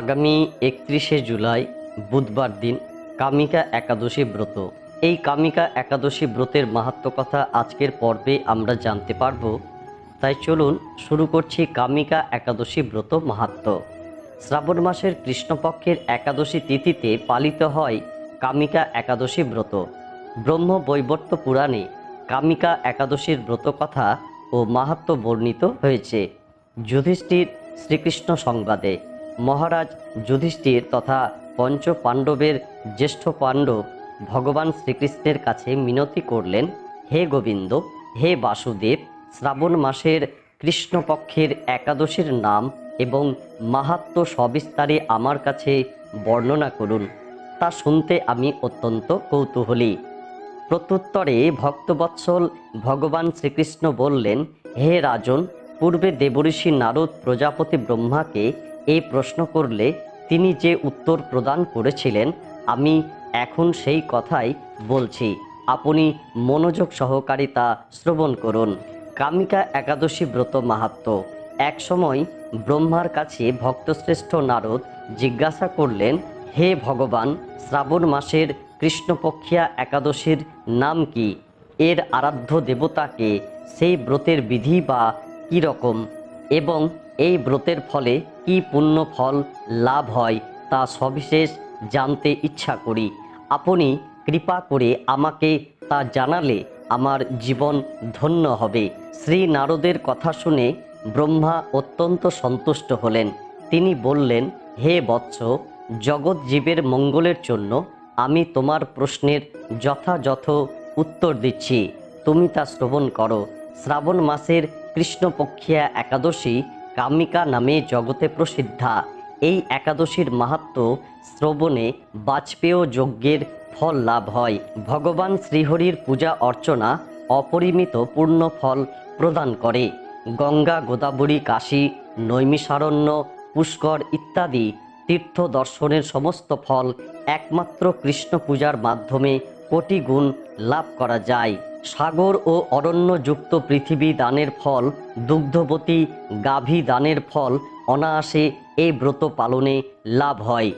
আগামী একত্রিশে জুলাই, বুধবার দিন কামিকা একাদশী ব্রত। এই কামিকা একাদশী ব্রতের মাহাত্ম কথা আজকের পর্বে আমরা জানতে পারব। তাই চলুন শুরু করছি কামিকা একাদশী ব্রত মাহাত্ম। শ্রাবণ মাসের কৃষ্ণপক্ষের একাদশী তিথিতে পালিত হয় কামিকা একাদশী ব্রত। ব্রহ্ম বৈবর্ত পুরাণে কামিকা একাদশীর ব্রত কথা ও মাহাত্ম বর্ণিত হয়েছে। যুধিষ্ঠির শ্রীকৃষ্ণ সংবাদে। মহারাজ যুধিষ্ঠির তথা পঞ্চ পাণ্ডবের জ্যেষ্ঠ পাণ্ডব ভগবান শ্রীকৃষ্ণের কাছে মিনতি করলেন, হে গোবিন্দ, হে বাসুদেব, শ্রাবণ মাসের কৃষ্ণপক্ষের একাদশীর নাম এবং মাহাত্ম সবিস্তারে আমার কাছে বর্ণনা করুন। তা শুনতে আমি অত্যন্ত কৌতূহলী। প্রত্যুত্তরে ভক্তবৎসল ভগবান শ্রীকৃষ্ণ বললেন, হে রাজন, পূর্বে দেবঋষি নারদ প্রজাপতি ব্রহ্মাকে এই প্রশ্ন করলে তিনি যে উত্তর প্রদান করেছিলেন, আমি এখন সেই কথাই বলছি। আপনি মনোযোগ সহকারে তা শ্রবণ করুন। কামিকা একাদশী ব্রত মাহাত্ম। এক সময় ব্রহ্মার কাছে ভক্তশ্রেষ্ঠ নারদ জিজ্ঞাসা করলেন, হে ভগবান, শ্রাবণ মাসের কৃষ্ণপক্ষিয়া একাদশীর নাম কি? এর আরাধ্য দেবতাকে সেই ব্রতের বিধি বা কী রকম? এবং এই ব্রতের ফলে কি পুণ্য ফল লাভ হয় তা সবিশেষ জানতে ইচ্ছা করি। আপনি কৃপা করে আমাকে তা জানালে আমার জীবন ধন্য হবে। শ্রী নারদের কথা শুনে ব্রহ্মা অত্যন্ত সন্তুষ্ট হলেন। তিনি বললেন, হে বৎস, জগৎ জীবের মঙ্গলের জন্য আমি তোমার প্রশ্নের যথাযথ উত্তর দিচ্ছি। তুমি তা শ্রবণ করো। শ্রাবণ মাসের কৃষ্ণপক্ষিয়া একাদশী কামিকা নামে জগতে প্রসিদ্ধা। এই একাদশীর মাহাত্ম শ্রবণে বাজপেয় যজ্ঞের ফল লাভ হয়। ভগবান শ্রীহরির পূজা অর্চনা অপরিমিত পূর্ণ ফল প্রদান করে। গঙ্গা, গোদাবরী, কাশী, নৈমিষারণ্য, পুষ্কর ইত্যাদি তীর্থ দর্শনের সমস্ত ফল একমাত্র কৃষ্ণ পূজার মাধ্যমে কোটি গুণ লাভ করা যায়। সাগর ও অরণ্যযুক্ত পৃথিবী দানের ফল, দুগ্ধবতী গাভী দানের ফল, অনায়াসে এই ব্রত পালনে লাভ হয়,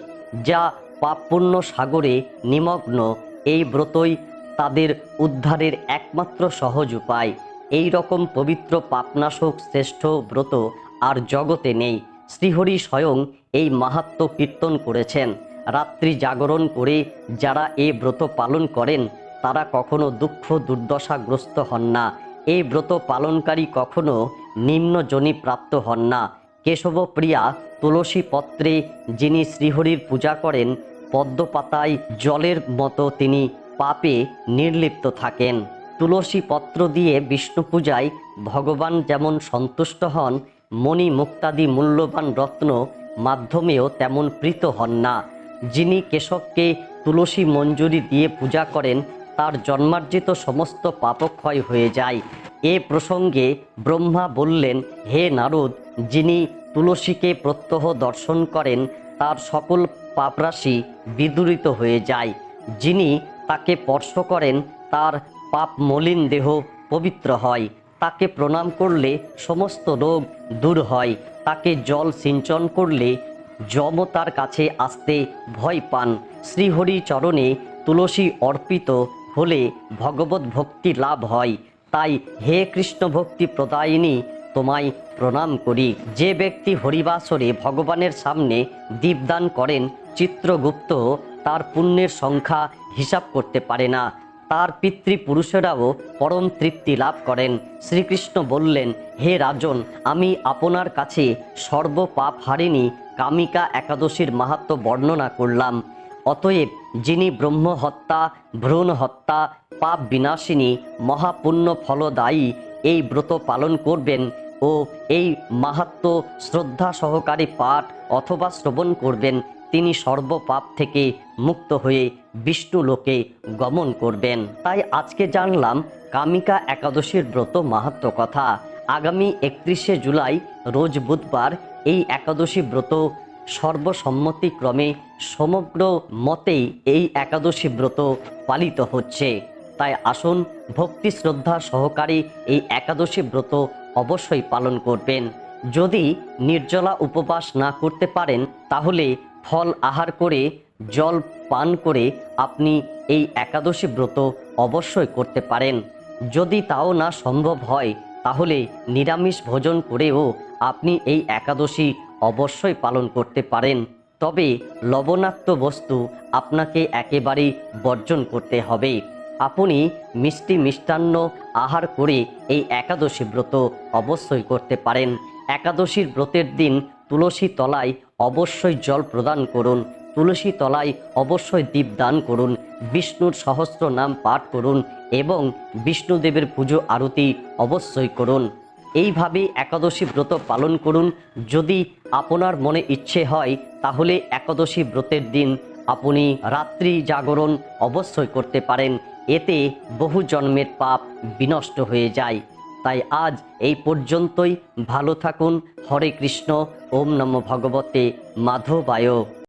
যা পাপপুণ্য সাগরে নিমগ্ন। এই ব্রতই তাদের উদ্ধারের একমাত্র সহজ উপায়। এই রকম পবিত্র পাপনাশক শ্রেষ্ঠ ব্রত আর জগতে নেই। শ্রীহরি স্বয়ং এই মাহাত্ম কীর্তন করেছেন। রাত্রি জাগরণ করে যারা এ ব্রত পালন করেন তারা কখনো দুঃখ দুর্দশাগ্রস্ত হন না। এই ব্রত পালনকারী কখনো নিম্ন নিম্নজনী প্রাপ্ত হন না। কেশবপ্রিয়া তুলসী পত্রে যিনি শ্রীহরির পূজা করেন, পদ্মপাতায় জলের মতো তিনি পাপে নির্লিপ্ত থাকেন। তুলসী পত্র দিয়ে বিষ্ণু পূজায় ভগবান যেমন সন্তুষ্ট হন, মণি মুক্তাদি মূল্যবান রত্ন মাধ্যমেও তেমন প্রীত হন না। যিনি কেশবকে তুলসী মঞ্জুরি দিয়ে পূজা করেন তার জন্মার্জিত সমস্ত পাপক্ষয় হয়ে যায়। এ প্রসঙ্গে ব্রহ্মা বললেন, হে নারদ, যিনি তুলসীকে প্রত্যহ দর্শন করেন, তার সকল পাপরাশি বিদূরিত হয়ে যায়। যিনি তাকে স্পর্শ করেন, তার পাপ মলিন দেহ পবিত্র হয়। তাকে প্রণাম করলে সমস্ত রোগ দূর হয়। তাকে জল সিঞ্চন করলে যম তার কাছে আসতে ভয় পান। শ্রীহরি চরণে তুলসী অর্পিত হলে ভগবত ভক্তি লাভ হয়। তাই হে কৃষ্ণ ভক্তি প্রদায়িনী, তোমায় প্রণাম করি। যে ব্যক্তি হরিবাসরে ভগবানের সামনে দীপদান করেন চিত্রগুপ্ত, তার পুণ্যের সংখ্যা হিসাব করতে পারে না। তার পিতৃপুরুষেরাও পরম তৃপ্তি লাভ করেন। শ্রীকৃষ্ণ বললেন, হে রাজন, আমি আপনার কাছে সর্বপাপ হারিনি কামিকা একাদশীর মাহাত্ম বর্ণনা করলাম। অতএব যিনি ব্রহ্ম হত্যা, ভ্রূণ হত্যা, পাপ বিনাশিনী, মহাপুণ্য ফলদায়ী, এই ব্রত পালন করবেন ও এই মাহাত্ম শ্রদ্ধা সহকারে পাঠ অথবা শ্রবণ করবেন, তিনি সর্বপাপ থেকে মুক্ত হয়ে বিষ্ণু লোকে গমন করবেন। তাই আজকে জানলাম কামিকা একাদশীর ব্রত মাহাত্ম কথা। আগামী একত্রিশে জুলাই, রোজ বুধবার, এই একাদশী ব্রত সর্বসম্মতিক্রমে সমগ্র মতেই এই একাদশী ব্রত পালিত হচ্ছে। তাই আসুন ভক্তি শ্রদ্ধা সহকারে এই একাদশী ব্রত অবশ্যই পালন করবেন। যদি নির্জলা উপবাস না করতে পারেন, তাহলে ফল আহার করে, জল পান করে আপনি এই একাদশী ব্রত অবশ্যই করতে পারেন। যদি তাও না সম্ভব হয়, তাহলে নিরামিষ ভোজন করেও আপনি এই একাদশী অবশ্যই পালন করতে পারেন, তবে লবণাক্ত বস্তু আপনাকে একেবারেই বর্জন করতে হবে। আপনি মিষ্টি মিষ্টান্ন আহার করে এই একাদশী ব্রত অবশ্যই করতে পারেন। একাদশীর ব্রতের দিন তুলসী তলায় অবশ্যই জল প্রদান করুন। তুলসী তলায় অবশ্যই দীপ দান করুন। বিষ্ণুর সহস্র নাম পাঠ করুন এবং বিষ্ণুদেবের পুজো আরতি অবশ্যই করুন। এইভাবে একাদশী ব্রত পালন করুন। যদি আপনার মনে ইচ্ছে হয়, তাহলে একাদশী ব্রতের দিন আপনি রাত্রি জাগরণ অবশ্যই করতে পারেন। এতে বহু জন্মের পাপ বিনষ্ট হয়ে যায়। তাই আজ এই পর্যন্তই। ভালো থাকুন। হরে কৃষ্ণ। ওম নম ভগবতে মাধবায়।